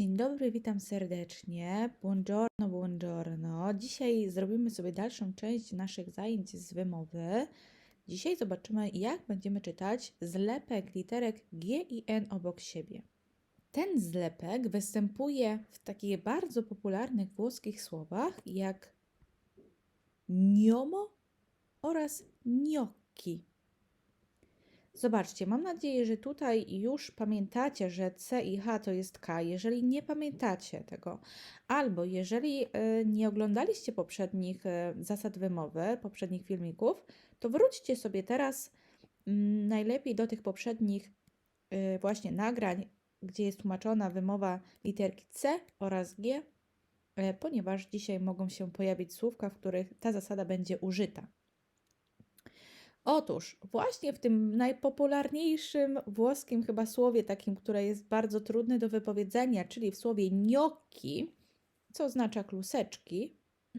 Dzień dobry, witam serdecznie. Buongiorno, buongiorno. Dzisiaj zrobimy sobie dalszą część naszych zajęć z wymowy. Dzisiaj zobaczymy, jak będziemy czytać zlepek literek G i N obok siebie. Ten zlepek występuje w takich bardzo popularnych włoskich słowach jak gnomo oraz gnocchi. Zobaczcie, mam nadzieję, że tutaj już pamiętacie, że C i H to jest K. Jeżeli nie pamiętacie tego, albo jeżeli e, nie oglądaliście poprzednich e, zasad wymowy, poprzednich filmików, to wróćcie sobie teraz mm, najlepiej do tych poprzednich e, właśnie nagrań, gdzie jest tłumaczona wymowa literki C oraz G, ponieważ dzisiaj mogą się pojawić słówka, w których ta zasada będzie użyta. Otóż właśnie w tym najpopularniejszym włoskim chyba słowie, takim, które jest bardzo trudne do wypowiedzenia, czyli w słowie gnocchi, co oznacza kluseczki,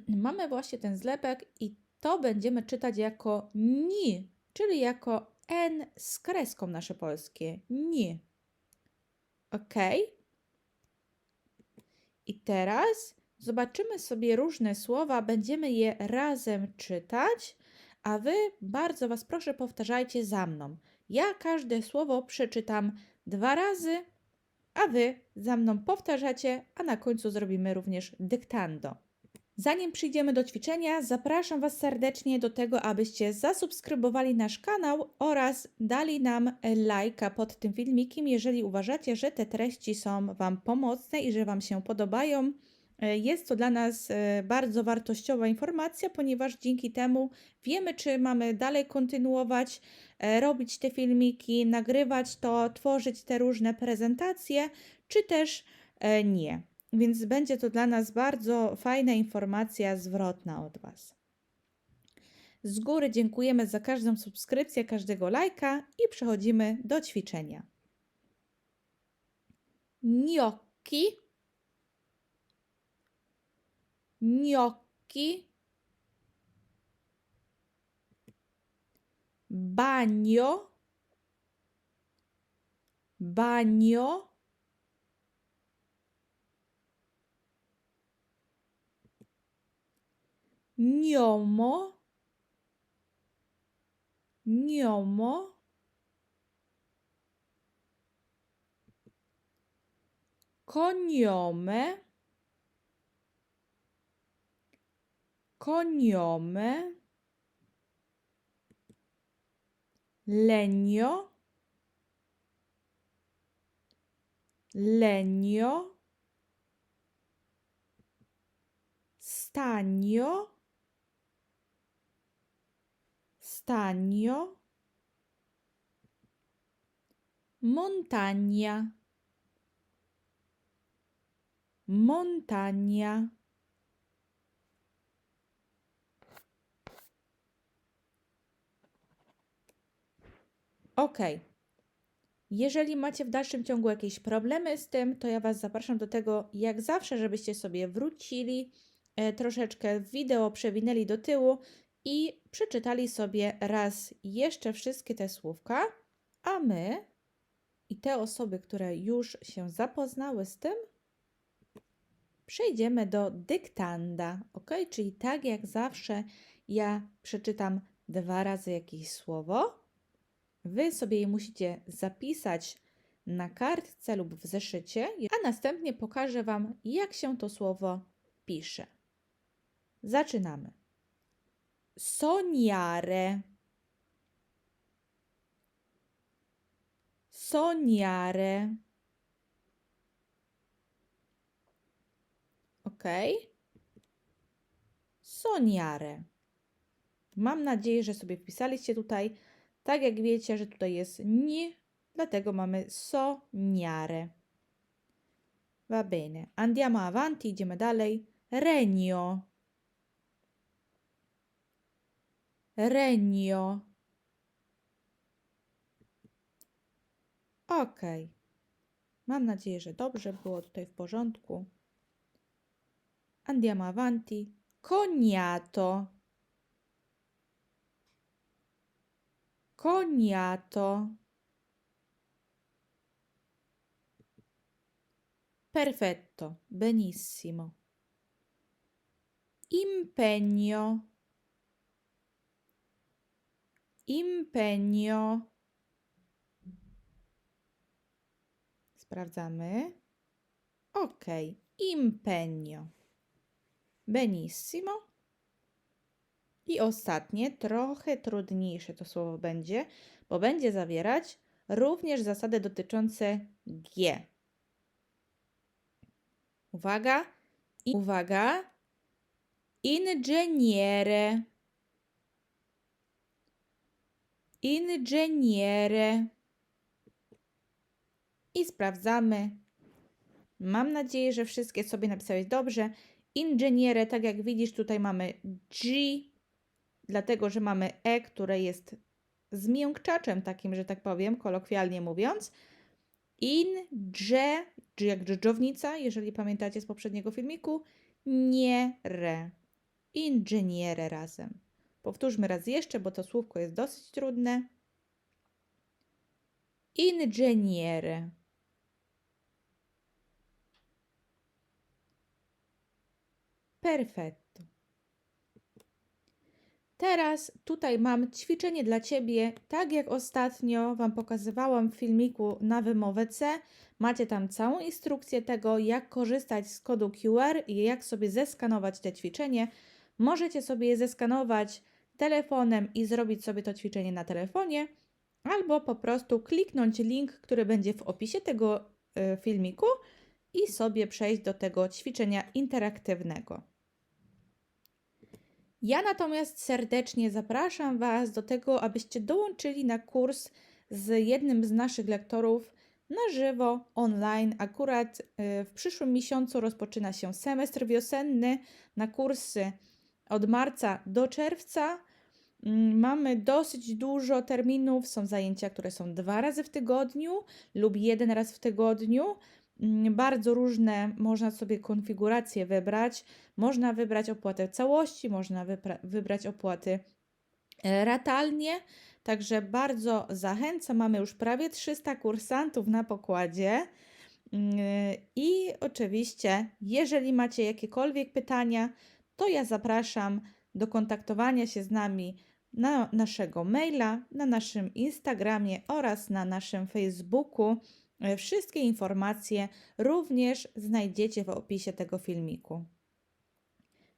mamy właśnie ten zlepek i to będziemy czytać jako ni, czyli jako n z kreską nasze polskie. Ni. Ok? I teraz zobaczymy sobie różne słowa, będziemy je razem czytać a wy bardzo was proszę powtarzajcie za mną. Ja każde słowo przeczytam dwa razy, a wy za mną powtarzacie, a na końcu zrobimy również dyktando. Zanim przyjdziemy do ćwiczenia, zapraszam Was serdecznie do tego, abyście zasubskrybowali nasz kanał oraz dali nam lajka pod tym filmikiem, jeżeli uważacie, że te treści są Wam pomocne i że Wam się podobają. E, jest to dla nas e, bardzo wartościowa informacja, ponieważ dzięki temu wiemy, czy mamy dalej kontynuować, e, robić te filmiki, nagrywać to, tworzyć te różne prezentacje, czy też nie. Więc będzie to dla nas bardzo fajna informacja zwrotna od Was. Z góry dziękujemy za każdą subskrypcję, każdego lajka i przechodzimy do ćwiczenia. Gnocchi gnocchi, bagno, bagno, gnomo, gnomo, cognome, cognome, legno, legno, stagno, stagno, montagna, montagna. Ok. Jeżeli macie w dalszym ciągu jakieś problemy z tym, to ja Was zapraszam do tego, jak zawsze, żebyście sobie wrócili, e, troszeczkę wideo przewinęli do tyłu i przeczytali sobie raz jeszcze wszystkie te słówka, a my i te osoby, które już się zapoznały z tym, przejdziemy do dyktanda, ok? Czyli tak jak zawsze ja przeczytam dwa razy jakieś słowo Wy sobie je musicie zapisać na kartce lub w zeszycie, a następnie pokażę Wam, jak się to słowo pisze. Zaczynamy. Soniare. Soniare. Ok? Soniare. Mam nadzieję, że sobie wpisaliście tutaj tak jak wiecie, że tutaj jest nie, dlatego mamy sognare. Va bene. Andiamo avanti, idziemy dalej. Regno. Regno. Ok. Mam nadzieję, że dobrze było tutaj w porządku. Andiamo avanti. Cognato. Cognato Perfetto, benissimo. Impegno. Impegno. Sprawdzamy. Ok, impegno. Benissimo. I ostatnie, trochę trudniejsze to słowo będzie, bo będzie zawierać również zasady dotyczące G. Uwaga, i uwaga, ingegnere, ingegnere. I sprawdzamy. Mam nadzieję, że wszystkie sobie napisałeś dobrze. Ingegnere, tak jak widzisz, tutaj mamy G, dlatego że mamy E, które jest zmiękczaczem takim, że tak powiem, kolokwialnie mówiąc. In, dże, dż jak dżdżownica, jeżeli pamiętacie z poprzedniego filmiku, nie, re. Inżyniere razem. Powtórzmy raz jeszcze, bo to słówko jest dosyć trudne. Ingegnere. Perfetto. Teraz tutaj mam ćwiczenie dla Ciebie, tak jak ostatnio Wam pokazywałam w filmiku na wymowę C. Macie tam całą instrukcję tego, jak korzystać z kodu QR i jak sobie zeskanować te ćwiczenie. Możecie sobie je zeskanować telefonem i zrobić sobie to ćwiczenie na telefonie, albo po prostu kliknąć link, który będzie w opisie tego y, filmiku i sobie przejść do tego ćwiczenia interaktywnego. Ja natomiast serdecznie zapraszam Was do tego, abyście dołączyli na kurs z jednym z naszych lektorów na żywo, online. Akurat y, w przyszłym miesiącu rozpoczyna się semestr wiosenny na kursy od marca do czerwca. Mm, Mamy dosyć dużo terminów, są zajęcia, które są dwa razy w tygodniu lub jeden raz w tygodniu. Mm, Bardzo różne można sobie konfiguracje wybrać. Można wybrać opłatę całości, można wybrać opłaty e, ratalnie. Także bardzo zachęcam. Mamy już prawie 300 kursantów na pokładzie. Mm, I oczywiście, jeżeli macie jakiekolwiek pytania, to ja zapraszam do kontaktowania się z nami na naszego maila, na naszym Instagramie oraz na naszym Facebooku. E, Wszystkie informacje również znajdziecie w opisie tego filmiku.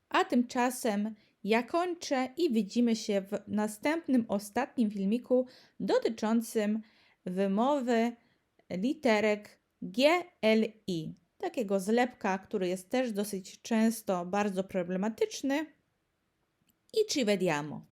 A tymczasem ja kończę i widzimy się w następnym, ostatnim filmiku dotyczącym wymowy literek GLI. Takiego zlepka, który jest też dosyć często bardzo problematyczny. I ci vediamo.